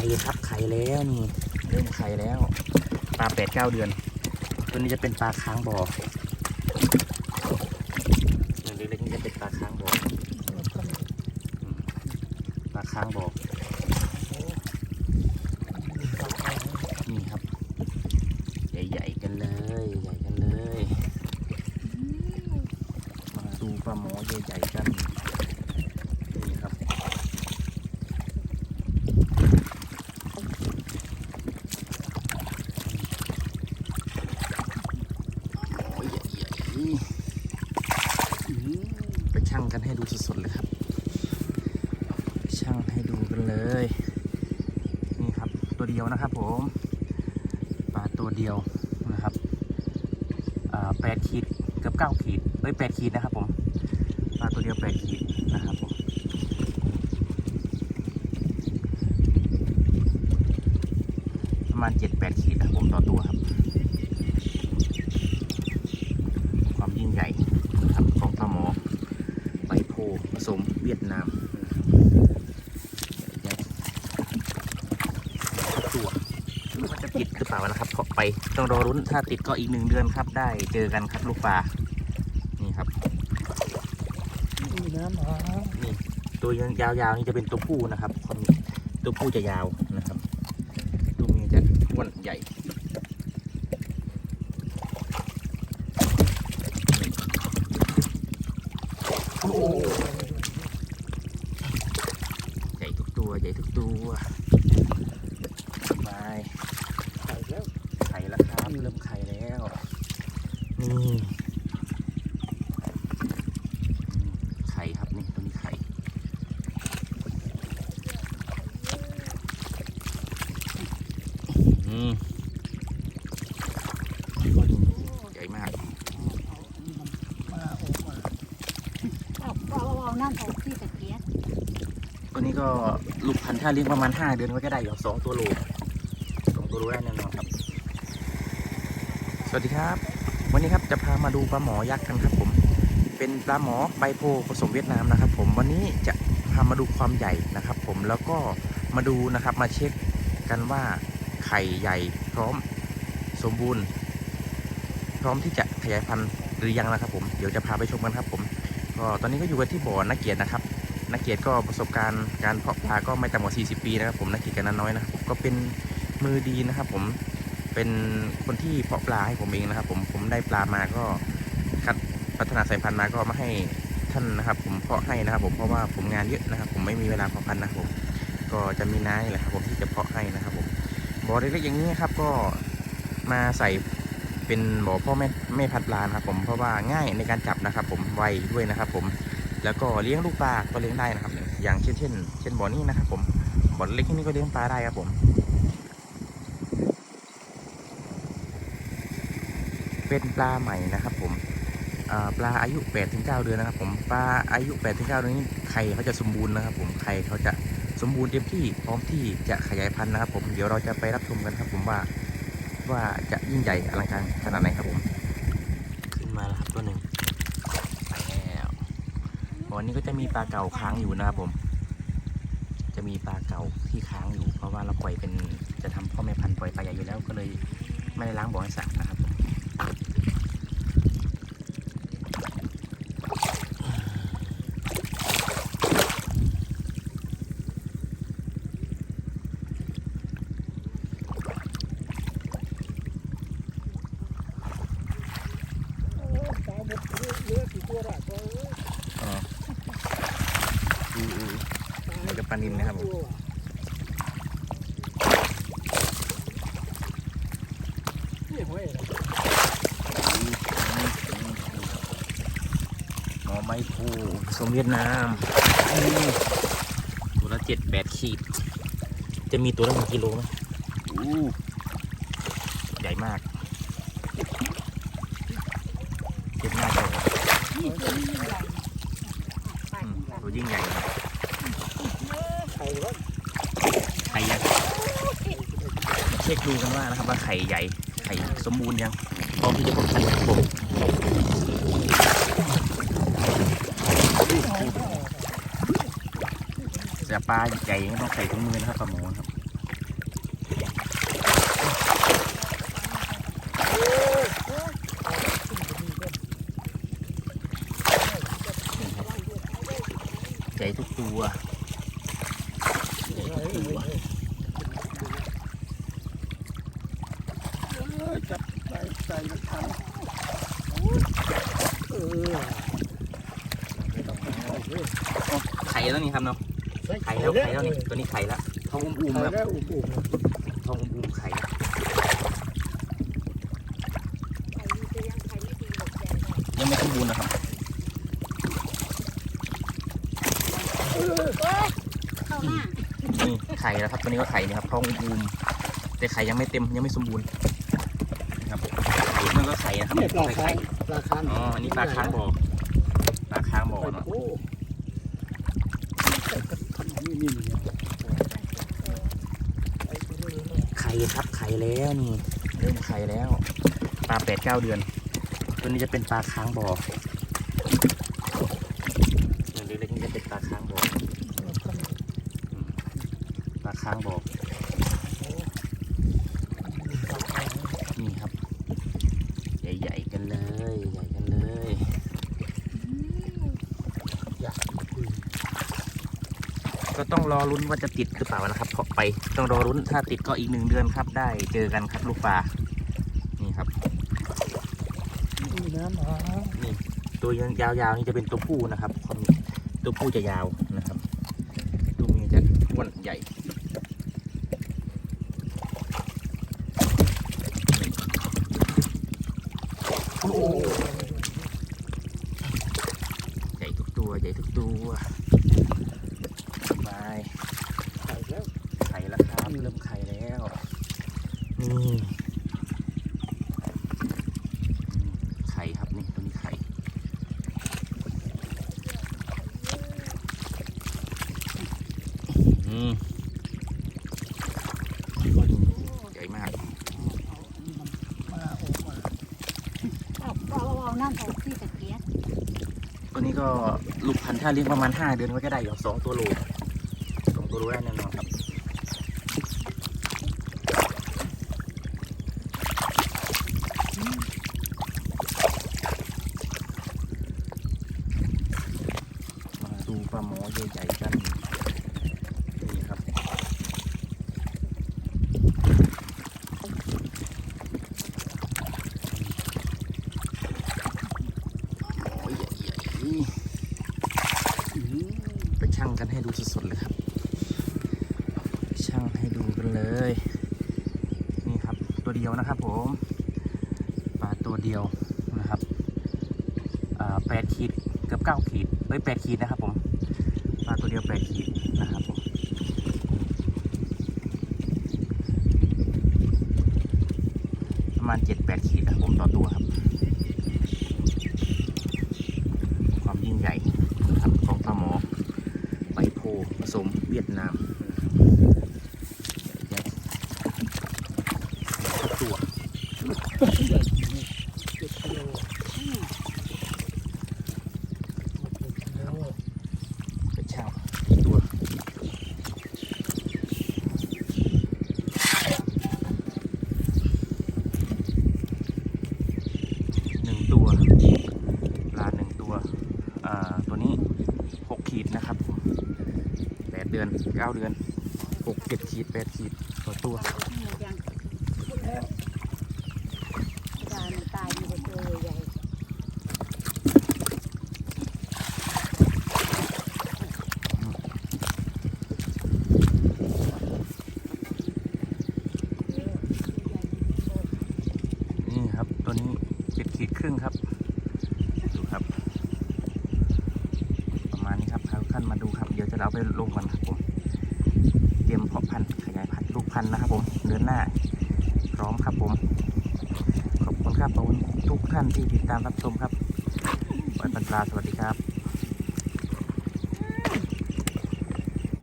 ข่ครับไข่แล้วนี่เริ่มไข่แล้ว ปลาแปดเก้าเดือน ตัวนี้จะเป็นปลาค้างบ่ออย่างเล็กๆนี่จะเป็นปลาค้างบ่อปลาค้างบ่อนี่ครับ ใหญ่ๆกันเลยใหญ่กันเลยมาดูปลาหมอใหญ่ๆกัน นี่ครับ โอ้ยใหญ่ๆอื้อไปชั่งกัน ให้ดูสดๆเลยครับชั่งให้ดูกันเลย นี่ครับตัวเดียวนะครับผมปลาตัวเดียวนะครับแปดขีดเกือบเก้าขีดเอ้ยแปดขีดนะครับผมปลาตัวเดียวแปดขีดนะครับผมประมาณเจ็ดแปดขีดนะครับผมต่อตัวครับ ความยิ่งใหญ่นะครับของปลาหมอใบโพผสมเวียดนามตัวมันจะติดหรือเปล่านะครับขอไปต้องรอรุ้นถ้าติดก็อีกหนึ่งเดือนครับ ได้เจอกันครับลูกปลานี่ครับมีน้ำหานี่ตัวยาวๆนี่จะเป็นตัวผู้นะครับคนตัวผู้จะยาวนะครับตัวเมียจะอ้วนใหญ่โอ้โหใหญ่ทุกตัวใหญ่ทุกตัวไป ไข่แล้ว ไข่แล้วครับเริ่มไข่แล้ว นี่ไข่ครับนี่ตัวนี้ไข่ใหญ่มากกมาเอาเอาเอานั่นออกที่ตะเกียบตัวนี้ก็ลูกพันธุ์ถ้าเลี้ยงประมาณ 5 เดือนก็ได้อยู่สองตัวโลสองตัวโลได้แน่นอนครับ สวัสดีครับ วันนี้ครับจะพามาดูปลาหมอยักษ์กันครับผม เป็นปลาหมอใบโพผสมเวียดนามนะครับ ผมวันนี้จะพามาดูความใหญ่นะครับ ผมแล้วก็มาดูนะครับมาเช็คกันว่าไข่ใหญ่พร้อมสมบูรณ์ พร้อมที่จะขยายพันธุ์หรือยังนะครับผมเดี๋ยวจะพาไปชมกันครับ ผมก็ตอนนี้ก็อยู่กันที่บ่อนักเกียรตินะครับนักเกียรติก็ประสบการณ์การเพาะปลาก็ไม่ต่ำกว่า 40 ปีนะครับผมนักเกียรติกันน้อยนะครับก็เป็นมือดีนะครับ ผม เป็นคนที่เพาะปลาให้ผมเองนะครับ ผมผมได้ปลามาก็คัดพัฒนาสายพันธุ์มาก็มาให้ท่านนะครับ ผมเพาะให้นะครับ ผมเพราะว่าผมงานเยอะนะครับ ผมไม่มีเวลาเพาะพันธุ์นะครับผมก็จะมีน้าแหละครับผมที่จะเพาะให้นะครับ ผมบ่อเล็กๆอย่างนี้ครับก็มาใส่เป็นบ่อพ่อแม่แม่พันปลานะครับ ผมเพราะว่าง่ายในการจับนะครับ ผมไวด้วยนะครับ ผมแล้วก็เลี้ยงลูกปลาก็เลี้ยงได้นะครับ อย่างเช่นเช่นเช่นบ่อนี้นะครับ ผมบ่อเล็กที่นี่ก็เลี้ยงปลาได้ครับผม เป็นปลาใหม่นะครับ ผมปลาอายุ8ถึง9เดือนนะครับ ผมปลาอายุ8ถึง9เดือนนี้ไข่เขาจะสมบูรณ์นะครับ ผมไข่เขาจะสมบูรณ์เต็มที่พร้อมที่จะขยายพันธุ์นะครับ ผมเดี๋ยวเราจะไปรับชมกันครับ ผมว่าว่าจะยิ่งใหญ่อลังการขนาดไหนครับผม ขึ้นมาแล้วครับตัวหนึ่งแล้ววันนี้ก็จะมีปลาเก่าค้างอยู่นะครับผม จะมีปลาเก่าที่ค้างอยู่ เพราะว่าเราปล่อยเป็นจะทำพ่อแม่พันธุ์ปล่อยปลาใหญ่อยู่แล้วก็เลยไม่ได้ล้างบ่อให้สะอาดนะครับผม สาวหมดเลือกี่ตัวได้ก็ อ๋ออืออือเหมือ นกับปลานินนะครับผมนี่หอยหมอไม้พูสมเวียดนามตัวละเจ็ดแปดขีด จะมีตัวละหนึ่งกิโลไหมใหญ่มากเจ็บหน้าจอนี่ตัวนตัวยิ่งใหญ่ ไข่ยักษ์เช็คดูกันว่านะครับว่าไข่ใหญ่ไข่สมบูรณ์ยังพร้อมที่จะปลดไข่ครับผมจะปลาใหญ่ก็ต้องใส่ถุงมือนะครับปลาหมูครับใหญ่ทุกตัว มันทำเออไข่แล้วนี่ครับเนาะไข่แล้วไข่แล้วนี่ตัวนี้ไข่แล้วท้องอุ้มไข่ๆครับแล้วอุ้มท้องอุ้มๆไข่แล้วไข่ดีจะยังไข่ไม่ดีหรอกแกยังไม่สมบูรณ์นะครับเอ้ยเข้าหน้านี่ไข่แล้วครับตัวนี้ก็ไข่นี่ครับท้องอุ้มๆแต่ไข่ยังไม่เต็มยังไม่สมบูรณ์นะครับ มันก็ไข่นะครับๆเนี่ยปลาไข่ค้าไข่งปลาค้างอ๋ออันนี้ปลาค้างบ่อปลาค้างบ่อเนาะโอ้ทำอย่างนี้นี่นี่ไข่ครับไข่แล้วนี่เริ่มไข่แล้ว ปลาแปดเก้าเดือน ตัวนี้จะเป็นปลาค้างบ่อตัวเล็กๆนี่จะเป็นปลาค้างบ่ออืมปลาค้างบ่อนี่ครับ ใหญ่ๆกันเลย ใหญ่กันเลย ก็ต้องรอรุ้นว่าจะติดหรือเปล่านะครับเพราะไปต้องรอรุ้นถ้าติดก็อีกหนึ่งเดือนครับ ได้เจอกันครับลูกปลานี่ครับนี่นะหมานี่ตัวยาวๆนี่จะเป็นตัวผู้นะครับตัวผู้จะยาวนะครับตัวเมียจะอ้วนใหญ่โอ้ใหญ่ทุกตัวใหญ่ทุกตัวไป ไข่แล้ว ไข่ แล้วครับเริ่มไข่แล้วนี่ไข่ครับนี่ตัวนี้ไข่อืมใหญ่มากมาออกมาเอาเอาเอานั่นออกที่ตะเกียบตัวนี้ก็ลูกพันธุ์ถ้าเลี้ยงประมาณห้าเดือนก็จะได้อยู่สองตัวโลสองตัวโลได้แน่นอนครับ มาหมอใหญ่ๆกันนี่ครับโอ้ยใหญ่ๆไปชั่งกันให้ดูสดๆเลยครับชั่งให้ดูกันเลย นี่ครับตัวเดียวนะครับผมปลาตัวเดียวนะครับอ่าแปดขีดเกือบเก้าขีดเอ้ยแปดขีดนะครับ เดียวแปดขีดนะครับผมประมาณเจ็ดแปดขีดนะครับผมต่อตัวครับ ความยิ่งใหญ่นะครับของปลาหมอใบโพผสมเวียดนามใหญ่ทุกตัว ใหญ่จริงเนี่ยเจ็ดกิโล อืม เจ็ดกิโล ไปเช่าตัวหนึ่งตัวปลาหนึ่งตัวอ่าตัวนี้หกขีดนะครับแป ดเดือนเก้าเดือนหกเจ็ดขีดแปดขีดต่อตัว นี่ยังดามันตายมีแต่ตัวใหญ่ นี่ครับ ตัวนี้เจ็ดขีดครึ่งครับ ดูครับ ประมาณนี้ครับพาทุกท่านมาดูครับ เดี๋ยวจะเอา ไปลงก่อนครับผมเตรียมเพาะพันธุ์ขยายพันธุ์ลูกพันธุ์นะครับผมเดือนหน้าพร้อมครับผม ขอบคุณครับขอบคุณทุกท่านที่ติดตามรับชมครับปล่อยปันปลาสวัสดีครับ